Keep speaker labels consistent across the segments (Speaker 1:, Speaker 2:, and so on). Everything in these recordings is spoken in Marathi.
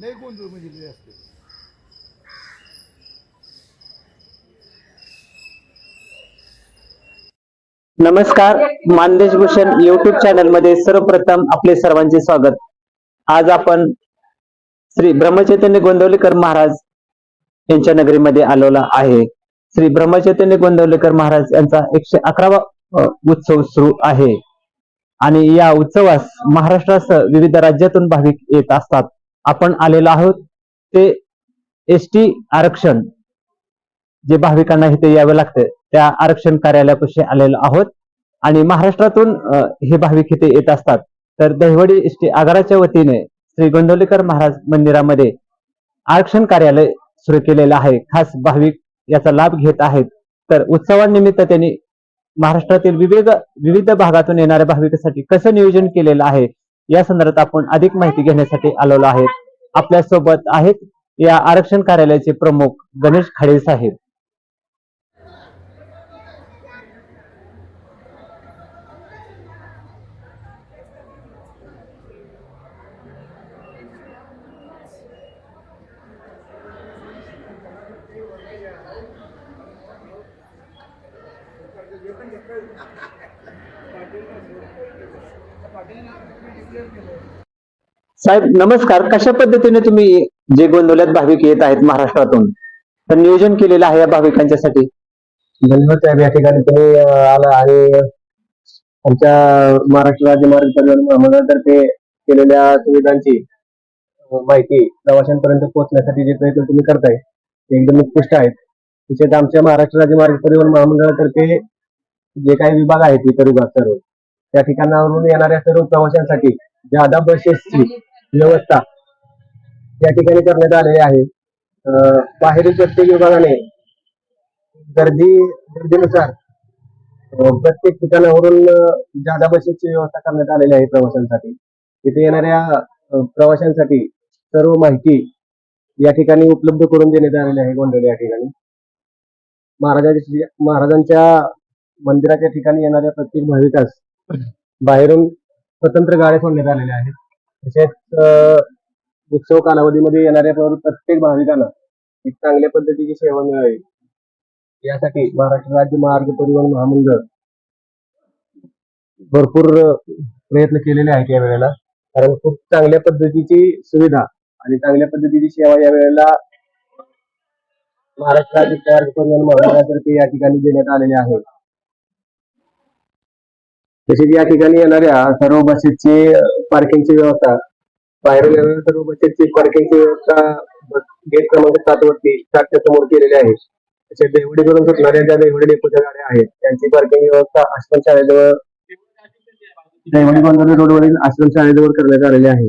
Speaker 1: लय गोंधळ म्हणजे लय असते.
Speaker 2: नमस्कार मानदेश भूषण युट्यूब चॅनलमध्ये सर्वप्रथम आपले सर्वांचे स्वागत. आज आपण श्री ब्रह्मचैतन्य गोंदवलेकर महाराज यांच्या नगरीमध्ये आलेला आहे. श्री ब्रह्मचैतन्य गोंदवलेकर महाराज यांचा एकशे अकरावा उत्सव सुरू आहे. आणि या उत्सवास महाराष्ट्रासह विविध राज्यातून भाविक येत असतात. आपण आलेलो आहोत ते एस टी आरक्षण जे भाविकांना इथे यावे लागते त्या आरक्षण कार्यालयापाशी आलेलो आहोत. आणि महाराष्ट्रातून हे भाविक इथे येत असतात. तर दहिवडी एस टी आगाराच्या वतीने श्री गोंदवलेकर महाराज मंदिरामध्ये आरक्षण कार्यालय सुरू केलेलं आहे. खास भाविक याचा लाभ घेत आहेत. तर उत्सवानिमित्त त्यांनी महाराष्ट्रातील विविध विविध भागातून येणाऱ्या भाविकांसाठी कसं नियोजन केलेलं आहे या संदर्भात आपण अधिक माहिती घेण्यासाठी आलेलो आहेत. आपल्यासोबत आहेत या आरक्षण कार्यालयाचे प्रमुख गणेश खाडे साहेब. साहेब नमस्कार. कशा पद्धतीने तुम्ही जे गोंदवल्यात भाविक येत आहेत महाराष्ट्रातून तर नियोजन केलेलं आहे या भाविकांच्यासाठी?
Speaker 3: धन्यवाद साहेब. या ठिकाणी तुम्ही आला आणि आमच्या महाराष्ट्र राज्य मार्ग परिवहन महामंडळातर्फे केलेल्या सुविधांची माहिती प्रवाशांपर्यंत पोहोचण्यासाठी जे प्रयत्न तुम्ही करताय ते एकदम उत्कृष्ट आहेत. तसेच आमच्या महाराष्ट्र राज्य मार्ग परिवहन महामंडळातर्फे जे काही विभाग आहेत इतर विभाग सर्व त्या ठिकाणावरून येणाऱ्या सर्व प्रवाशांसाठी जादा बसेसची व्यवस्था या ठिकाणी करण्यात आलेली आहे. बाहेरील प्रत्येक विभागाने गर्दी गर्दीनुसार प्रत्येक ठिकाणावरून जादा बसेसची व्यवस्था करण्यात आलेली आहे प्रवाशांसाठी. तिथे येणाऱ्या प्रवाशांसाठी सर्व माहिती या ठिकाणी उपलब्ध करून देण्यात आलेली आहे गोंधळ या ठिकाणी. महाराजांच्या महाराजांच्या मंदिराच्या ठिकाणी येणाऱ्या प्रत्येक भाविकास बाहेरून स्वतंत्र गाड्या सोडण्यात आलेल्या आहेत. तसेच उत्सव कालावधीमध्ये येणाऱ्या प्रत्येक भाविकांना एक चांगल्या पद्धतीची सेवा मिळावी. यासाठी महाराष्ट्र राज्य मार्ग परिवहन महामंडळ भरपूर प्रयत्न केलेले आहेत या वेळेला. कारण खूप चांगल्या पद्धतीची सुविधा आणि चांगल्या पद्धतीची सेवा या वेळेला महाराष्ट्र राज्य तयार परिवहन महामंडळातर्फे या ठिकाणी देण्यात आलेले आहे. तसेच या ठिकाणी येणाऱ्या सर्व बसेसची पार्किंगची व्यवस्था बाहेरून येणाऱ्या सर्व बसेसची पार्किंगची व्यवस्था गेट क्रमांक सात वरती चारच्या समोर केलेली आहे. तसेच देवडी करून सुटणाऱ्या ज्या देवडी डेपोच्या गाड्या आहेत त्यांची पार्किंग व्यवस्था आश्रम शाळेजवळ देवडी गोंधळ रोडवरील आश्रम शाळेजवळ करण्यात आलेली आहे.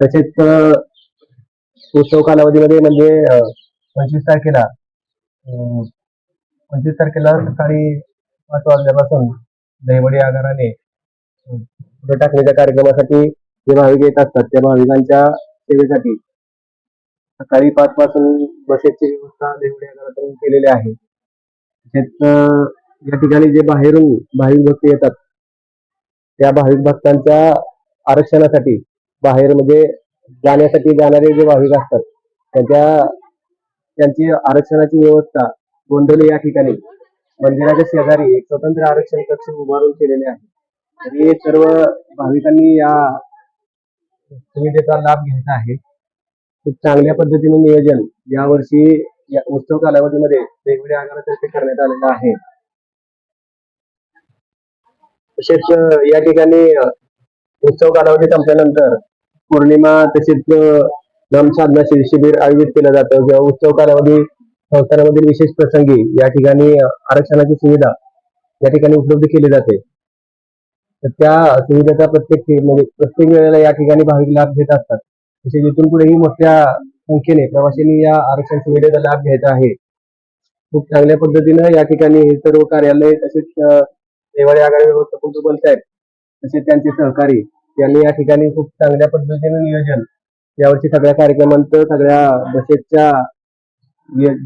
Speaker 3: तसेच उत्सव कालावधीमध्ये म्हणजे पंचवीस तारखेला अं, पंचवीस तारखेला सकाळी पाच वाजल्यापासून दहिवडी आगाराने पुढे टाकण्याच्या कार्यक्रमासाठी जे भाविक येत असतात त्या भाविकांच्या सेवेसाठी सकाळी पाच पासून बसेसची व्यवस्था देवडी आगारातून केलेली आहे. तसेच या ठिकाणी जे बाहेरून भाविक भक्त येतात त्या भाविक भक्तांच्या आरक्षणासाठी बाहेर म्हणजे जाण्यासाठी जाणारे जे भाविक असतात त्यांच्या त्यांची आरक्षणाची व्यवस्था गोंधळी या ठिकाणी मंदिराच्या शेजारी एक स्वतंत्र आरक्षण कक्ष उभारून केलेले आहे. हे सर्व भाविकांनी या सुविधेचा लाभ घ्यायचा आहे खूप चांगल्या पद्धतीने नियोजन यावर्षी या उत्सव कालावधीमध्ये वेगवेगळ्या आगारातर्फे करण्यात आलेलं आहे. तसेच या ठिकाणी उत्सव कालावधी संपल्यानंतर पौर्णिमा तसेच अं, शि- शिबिर आयोजित केलं जातं. किंवा उत्सव कालावधी संस्थानामधील विशेष प्रसंगी या ठिकाणी आरक्षणाची सुविधा या ठिकाणी उपलब्ध केली जाते. तर त्या सुविधेचा प्रत्येक म्हणजे प्रत्येक वेळेला या ठिकाणी भाविक लाभ घेत असतात. तसेच इथून पुढेही मोठ्या संख्येने प्रवाशांनी या आरक्षण सुविधेचा लाभ घ्यायचा आहे. खूप चांगल्या पद्धतीनं या ठिकाणी हे सर्व कार्यालय तसेच देवाळी आघाडी आगामी व्यवस्थापन प्रबल साहेब तसेच त्यांचे सहकारी यांनी या ठिकाणी खूप चांगल्या पद्धतीने नियोजन यावर्षी सगळ्या कार्यक्रमांचं सगळ्या बसेसच्या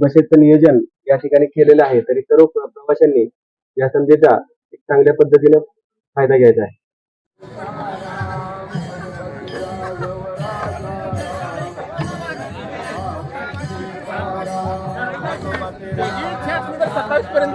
Speaker 3: बसेचं नियोजन या ठिकाणी केलेलं आहे. तरी सर्व प्रवाशांनी या संधीचा एक चांगल्या पद्धतीनं फायदा घ्यायचा आहे.
Speaker 1: सत्तावीस पर्यंत